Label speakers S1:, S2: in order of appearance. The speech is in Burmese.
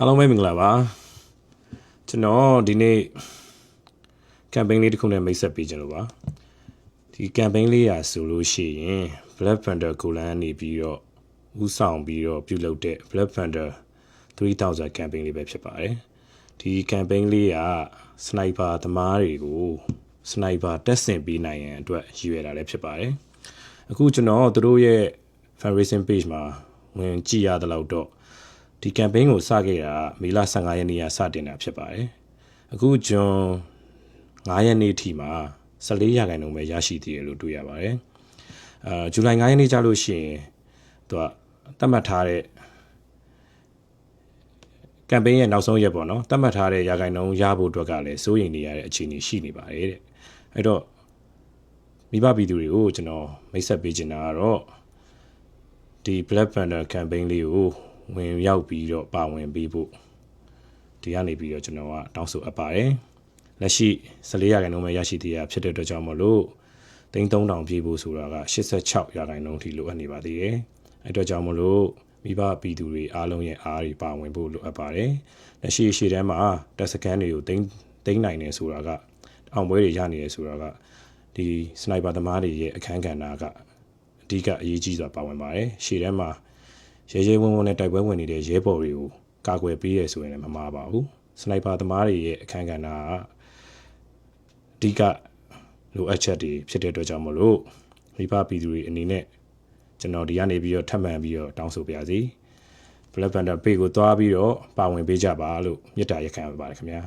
S1: အားလုံးပဲမင်္ဂလာပါကျွန်တော်ဒီနေ့ campaign လေးတစ်ခုနဲ့မိတ်ဆက်ပေးခြင်းလို့ပါဒီ campaign လေးရာဆိုလို့ရှိရင် Black Panther ကိုလန်နေပြီးတော့ဥဆောင်ပြီးတော့ပြုလုပ်တဲ့ Black Panther 3000 campaign လေးပဲဖြစ်ပါတယ်ဒီ campaign လေးက sniper သမားတွေကို sniper တက်ဆင်ပေးနိုင်ရန်အတွက်ရည်ရွယ်တာလည်းဖြစ်ပါတယ်အခုကျွန်တော်တို့ရဲ့ fundraising page မှာဝင်ကြည့်ရတဲ့လောက်တော့ ဒီ campaign ကိုစခဲ့တာမေလ15ရက်နေ့ကစတင်တာဖြစ်ပါတယ်အခုကျွန်9ရက်နေ့ထိမှာ14ရာခိုင်နှုန်းပဲရရှိသေးတယ်လို့တွေ့ရပါတယ်အာဇူလိုင်9ရက်နေ့ကျလို့ရှိရင်သူကသတ်မှတ်ထားတဲ့ကမ်ပိန်းရဲ့နောက်ဆုံးရက်ပေါ့နော်သတ်မှတ်ထားတဲ့ရာဂိုင်နှုန်းရဖို့အတွက်ကလည်းစိုးရိမ်နေရတဲ့အခြေအနေရှိနေပါတယ်တဲ့အဲ့တော့မိဘပြည်သူတွေကိုကျွန်တော်မိတ်ဆက်ပေးချင်တာကတော့ဒီ Black Panther campaign လေးကို ဝင်ရောက်ပြီးတော့ပါဝင်ပေးဖို့ဒီကနေပြီးတော့ကျွန်တော်ကတောင်းဆိုအပ်ပါတယ်လက်ရှိ14ရာခိုင်နှုန်းပဲရရှိသေးတာဖြစ်တဲ့အတွက်ကြောင့်မလို့သိန်း3000ပြေးဖို့ဆိုတာက86ရာခိုင်နှုန်းထိလိုအပ်နေပါသေးတယ်အဲ့အတွက်ကြောင့်မလို့မိဘပြည်သူတွေအားလုံးရဲ့အားတွေပါဝင်ဖို့လိုအပ်ပါတယ်လက်ရှိရှေ့တန်းမှာတက်စကန်တွေကိုသိန်းသိန်းနိုင်နေဆိုတာကအောင်ပွဲတွေရနေတယ်ဆိုတာကဒီစနိုက်ပါသမားတွေရဲ့အခန်းကဏ္ဍကအဓိကအရေးကြီးစွာပါဝင်ပါတယ်ရှေ့တန်းမှာ ရဲရဲဝံ့ဝံ့နဲ့တိုက်ပွဲဝင်နေတဲ့ရဲဘော်တွေကိုကာကွယ်ပေးရဆိုရင်လည်းမမှားပါဘူးစနိုက်ပါသမားတွေရဲ့အခန်းကဏ္ဍကအဓိကလိုအပ်ချက်တွေဖြစ်တဲ့အတွက်ကြောင့်မလို့မိဘပြည်သူတွေအနေနဲ့ကျွန်တော်ဒီကနေပြီးတော့ထပ်မံပြီးတော့တောင်းဆိုပါရစေ Black Panther Pay ကိုသွားပြီးတော့ပါဝင်ပေးကြပါလို့မြစ်တာရက်ခံပါပါတယ်ခင်ဗျာ